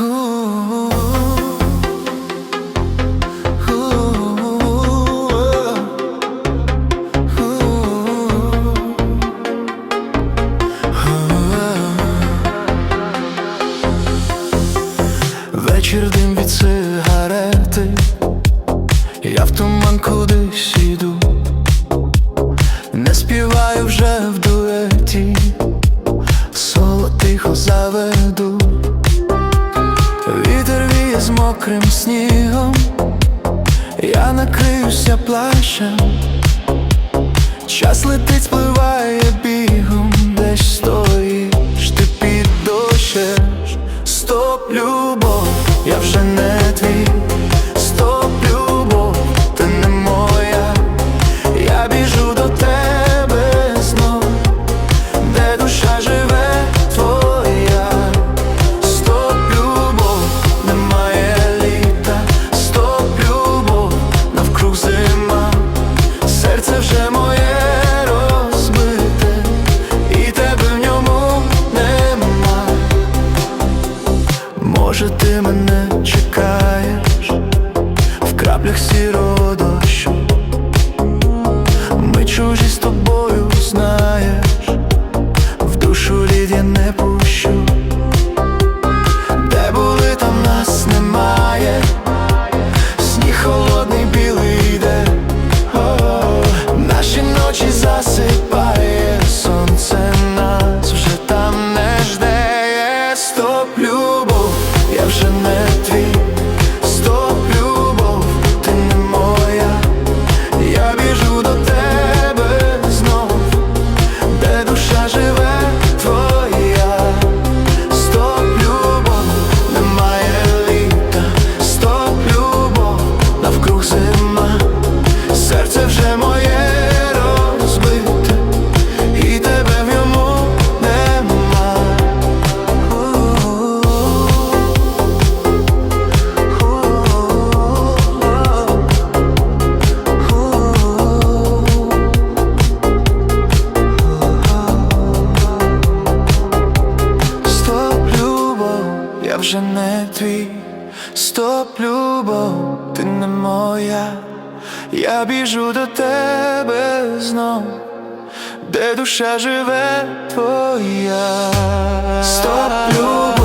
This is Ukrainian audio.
Вечір дим від сигарети, я в туман кудись іду, не співаю вже в дуеті, соло тихо заведу, мокрим снігом, я накриюся плащем, час летить, спливає бігом, десь стоїш, ти під дощем. Стоп, любов, я вже не твій Може, ти мене чекаєш в краплях сірого дощу. Ми чужі з тобою знаєш, вже не твій. Стоп, любов, ти не моя. Я біжу до тебе знов, де душа живе твоя. Стоп, любов,